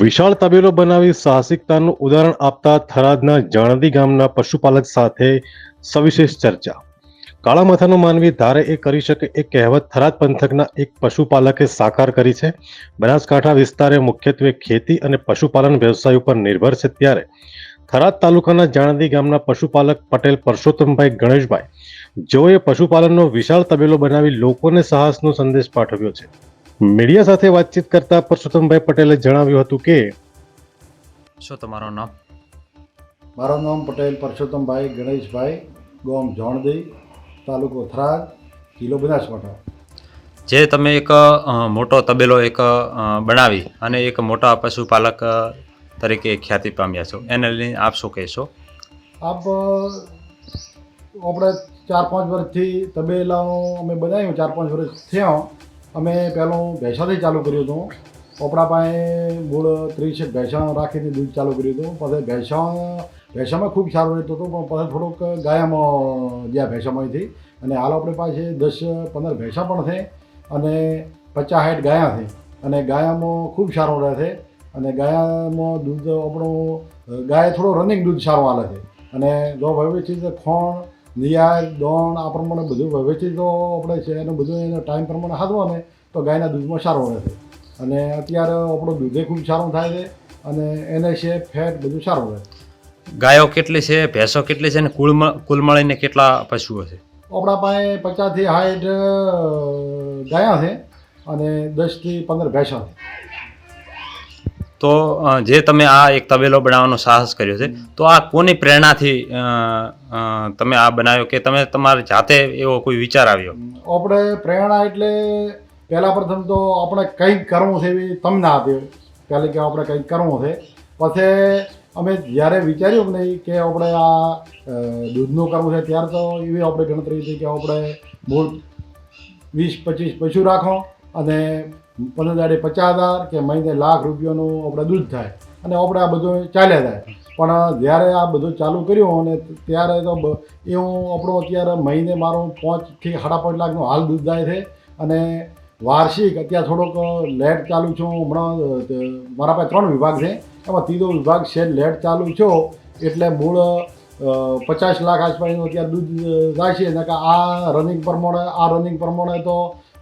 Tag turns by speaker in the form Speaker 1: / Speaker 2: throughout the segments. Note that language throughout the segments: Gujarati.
Speaker 1: વિશાળ તબેલો બનાવી સાહસિકતાનું ઉદાહરણ આપતા થરાદના જાણદી ગામના પશુપાલક સાથે સવિશેષ ચર્ચા. કાળા માથાનો માનવી ધારે એ કરી શકે એ કહેવત થરાદ પંથકના એક પશુપાલકે સાકાર કરી છે. બનાસકાંઠા વિસ્તારે મુખ્યત્વે ખેતી અને પશુપાલન વ્યવસાય ઉપર નિર્ભર છે ત્યારે થરાદ તાલુકાના જાણદી ગામના પશુપાલક પટેલ પરસોત્તમભાઈ ગણેશભાઈ, જેઓએ પશુપાલનનો વિશાળ તબેલો બનાવી લોકોને સાહસનો સંદેશ પાઠવ્યો છે. મીડિયા સાથે વાતચીત કરતા પરસોત્તમભાઈ પટેલે જણાવ્યું હતું કે
Speaker 2: શું તમારું નામ?
Speaker 3: મારું નામ પટેલ પરસોત્તમભાઈ ગણેશભાઈ ગોમ જોણદી તાલુકો થરાદ જિલ્લો બનાસકાંઠા.
Speaker 2: જે તમે એક મોટો તબેલો એક બનાવી અને એક મોટા પશુપાલક તરીકે ખ્યાતિ પામ્યા છો. એને લઈને આપ શું કહેશો?
Speaker 3: આપ આપણે ચાર પાંચ વર્ષથી તબેલાનું અમે બનાવ્યું ચાર પાંચ વર્ષ થયા. અમે પહેલું ભેંસાથી ચાલુ કર્યું હતું. આપણા પાસે મૂળ ત્રીસ ભેંસા રાખીને દૂધ ચાલુ કર્યું હતું. પછી ભેસણ ભેંસામાં ખૂબ સારું રહેતું હતું, પણ પછી થોડુંક ગાયામાં ગયા ભેંસામાંથી. અને હાલ આપણી પાસે દસ પંદર ભેંસા પણ છે અને પચાસ સાઠ ગાયા છે. અને ગાયામાં ખૂબ સારું રહે છે. અને ગાયામાં દૂધ આપણું, ગાય થોડો રનિંગ દૂધ સારું હાલે છે. અને જો વ્યવસ્થિત ખોણ નિયાર દોણ આ પ્રમાણે બધું વ્યવસ્થિત તો આપણે છે એનું બધું એનો ટાઈમ પ્રમાણે હાથવો ને તો ગાયના દૂધમાં સારું રહે છે. અને અત્યારે આપણું દૂધે ખૂબ સારું થાય છે અને એને છે ફેટ બધું સારું રહે
Speaker 2: ગાયો કેટલી છે ભેંસો કેટલી છે અને કુલ કુલ મળીને કેટલા પશુઓ છે?
Speaker 3: આપણા પાસે પચાસથી સાઠ ગાયા છે અને દસથી પંદર ભેંસા છે.
Speaker 2: તો જે તમે આ એક તબેલો બનાવવાનો સાહસ કર્યો છે તો આ કોની પ્રેરણાથી તમે આ બનાવ્યો કે તમે તમારે જાતે એવો કોઈ વિચાર આવ્યો?
Speaker 3: આપણે પ્રેરણા એટલે પહેલાં પ્રથમ તો આપણે કંઈક કરવું છે એવી તમને આપી પહેલે કે આપણે કંઈક કરવું છે. પછી અમે જ્યારે વિચાર્યું કે નહીં કે આપણે આ દૂધનું કરવું છે ત્યારે તો એવી આપણે ગણતરી હતી કે આપણે મૂળ વીસ પચીસ પશુ રાખો અને પંદર દાડે પચાસ હજાર કે મહિને લાખ રૂપિયાનું આપણે દૂધ થાય અને આપણે આ બધું ચાલ્યા જાય. પણ જ્યારે આ બધું ચાલુ કર્યું અને ત્યારે તો એ હું આપણો અત્યારે મહિને મારો પાંચથી સાડા પાંચ લાખનું હાલ દૂધ થાય છે અને વાર્ષિક અત્યારે થોડોક લેટ ચાલુ છું. હમણાં મારા પાસે ત્રણ વિભાગ છે. એમાં ત્રીજો વિભાગ છે લેટ ચાલુ છો એટલે મૂળ પચાસ લાખ આસપાસનું અત્યારે દૂધ થાય છે. અને આ રનિંગ પ્રમાણે, આ રનિંગ પ્રમાણે તો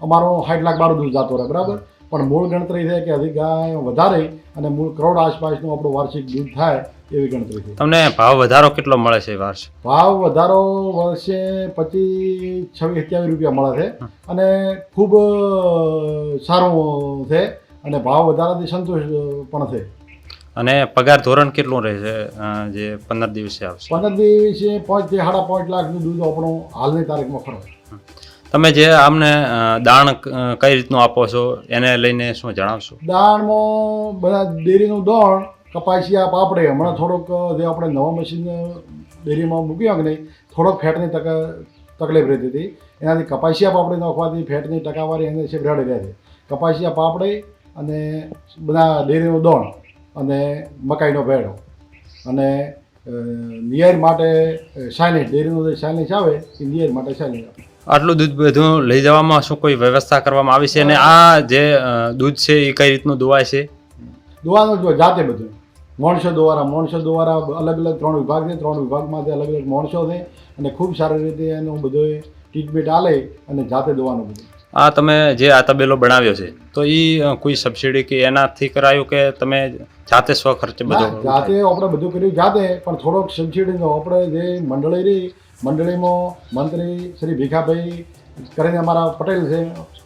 Speaker 3: અમારું સાઠ લાખ બાર દૂધ જતો રહે બરાબર? પણ મૂળ ગણતરી છે કે હજી ગાય વધારે અને મૂળ કરોડ આસપાસનું આપણું વાર્ષિક દૂધ થાય એવી ગણતરી છે.
Speaker 2: તમને ભાવ વધારો કેટલો મળે છે વાર્ષ
Speaker 3: ભાવ વધારો વર્ષે પચીસ છવ્વીસ સત્યાવીસ રૂપિયા મળે છે અને ખૂબ સારું છે અને ભાવ વધારાથી સંતોષ પણ છે.
Speaker 2: અને પગાર ધોરણ કેટલું રહે છે જે પંદર દિવસે આવશે?
Speaker 3: પંદર દિવસે પાંચથી સાડા પાંચ લાખનું દૂધ આપણું હાલની તારીખમાં ખરો.
Speaker 2: તમે જે આમને દાણ કઈ રીતનું આપો છો, એને લઈને શું જણાવશો?
Speaker 3: દાણમાં બધા ડેરીનું દોણ કપાસિયા પાપડે. હમણાં થોડોક જે આપણે નવા મશીન ડેરીમાં મૂક્યા કે નહીં, થોડોક ફેટની તક, તકલીફ રહેતી હતી. એનાથી કપાસિયા પાપડી નાખવાથી ફેટની ટકાવારી એને છે રડી રહે છે. કપાસિયા પાપડે અને બધા ડેરીનું દોણ અને મકાઈનો ભેડો અને નિયર માટે સાઇલેજ ડેરીનું જે સાઇલેજ આવે, એ નિયર માટે સાઇલેજ આપે.
Speaker 2: આટલું દૂધ બધું લઈ જવામાં શું કોઈ વ્યવસ્થા કરવામાં આવી છે? અને આ જે દૂધ છે એ કઈ રીતનું દોવાય છે?
Speaker 3: દોવાનું જો જાતે બધું. મોણસો દ્વારા મોણસો દ્વારા અલગ અલગ ત્રણ વિભાગ છે ત્રણ વિભાગમાંથી અલગ અલગ મોણસો છે. અને ખૂબ સારી રીતે એનું બધું ટ્રીટમેન્ટ આલે અને જાતે દોવાનું બધું.
Speaker 2: આ તમે જે આ તબેલો બનાવ્યો છે તો એ કોઈ સબસિડી કે એનાથી કરાયું કે તમે જાતે સ્વ ખર્ચ બધો
Speaker 3: જાતે આપણે બધું કર્યું જાતે પણ થોડોક સબસિડીનો આપણે જે મંડળી રહી મંડળીમાં મંત્રી શ્રી ભીખાભાઈ કરીને અમારા પટેલ છે,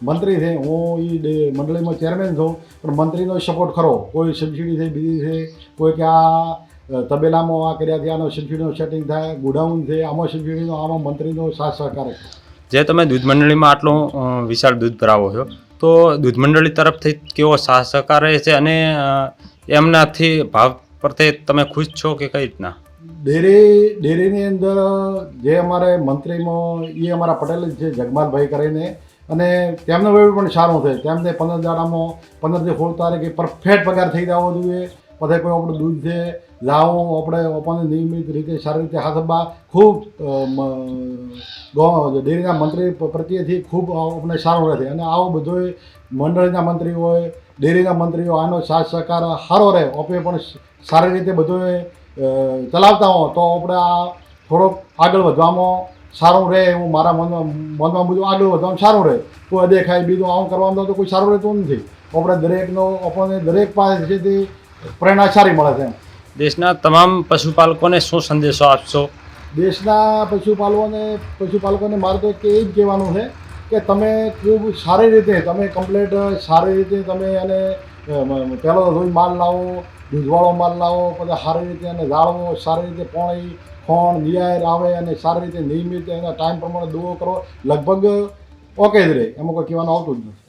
Speaker 3: મંત્રી છે. હું એ મંડળીમાં ચેરમેન છું, પણ મંત્રીનો સપોર્ટ ખરો. કોઈ સબસિડી છે, બીજી છે, કોઈ કે આ તબેલામાં આ કર્યાથી આનો સબસિડીનો સેટિંગ થાય ગોડાઉન છે, આમાં સબસિડીનો આમાં મંત્રીનો સાથ સહકાર.
Speaker 2: જે તમે દૂધ મંડળીમાં આટલું વિશાળ દૂધ ભરાવો છો, તો દૂધ મંડળી તરફથી કેવો સાથ સહકાર રહે છે અને એમનાથી ભાવ પ્રત્યે તમે ખુશ છો કે કઈ રીતના?
Speaker 3: ડેરી ડેરીની અંદર જે અમારે મંત્રીમાં એ અમારા પટેલ છે જગમાલભાઈ કરીને. અને તેમનો વેવ પણ સારો છે. તેમને પંદર દાડામાં પંદરથી સોળ તારીખે પરફેક્ટ પગાર થઈ જવો જોઈએ. પછી કોઈ આપણું દૂધ છે લાવો આપણે આપણને નિયમિત રીતે સારી રીતે હાથબા ખૂબ ડેરીના મંત્રી પ્રત્યેથી ખૂબ આપણને સારું રહે છે. અને આવું બધો મંડળીના મંત્રી હોય ડેરીના મંત્રીઓ આનો સાથ સહકાર સારો રહે. ઓપે પણ સારી રીતે બધું એ, અ, ચલાવતા હો તો આપણે આ થોડોક આગળ વધવામાં સારું રહે એવું મારા મનમાં મનમાં બધું આગળ વધવામાં સારું રહે. કોઈ અદેખાય બીજું આવું કરવામાં તો કોઈ સારું રહેતું નથી. આપણે દરેકનો આપણને દરેક પાસેથી પ્રેરણા સારી મળે છે એમ.
Speaker 2: દેશના તમામ પશુપાલકોને શું સંદેશો આપશો?
Speaker 3: દેશના પશુપાલકોને પશુપાલકોને મારે તો એ જ કહેવાનું છે કે તમે ખૂબ સારી રીતે તમે કમ્પ્લેટ સારી રીતે તમે એને પહેલો રોજ માલ લાવો દૂધવાળો માલ લાવો, પછી સારી રીતે એને જાળવો સારી રીતે પોણી, ખોણ નિયાર આવે અને સારી રીતે નિયમિત એના ટાઈમ પ્રમાણે દુવો કરો. લગભગ ઓકે જ રહે. એમાં કોઈ કહેવાનું આવતું જ નથી.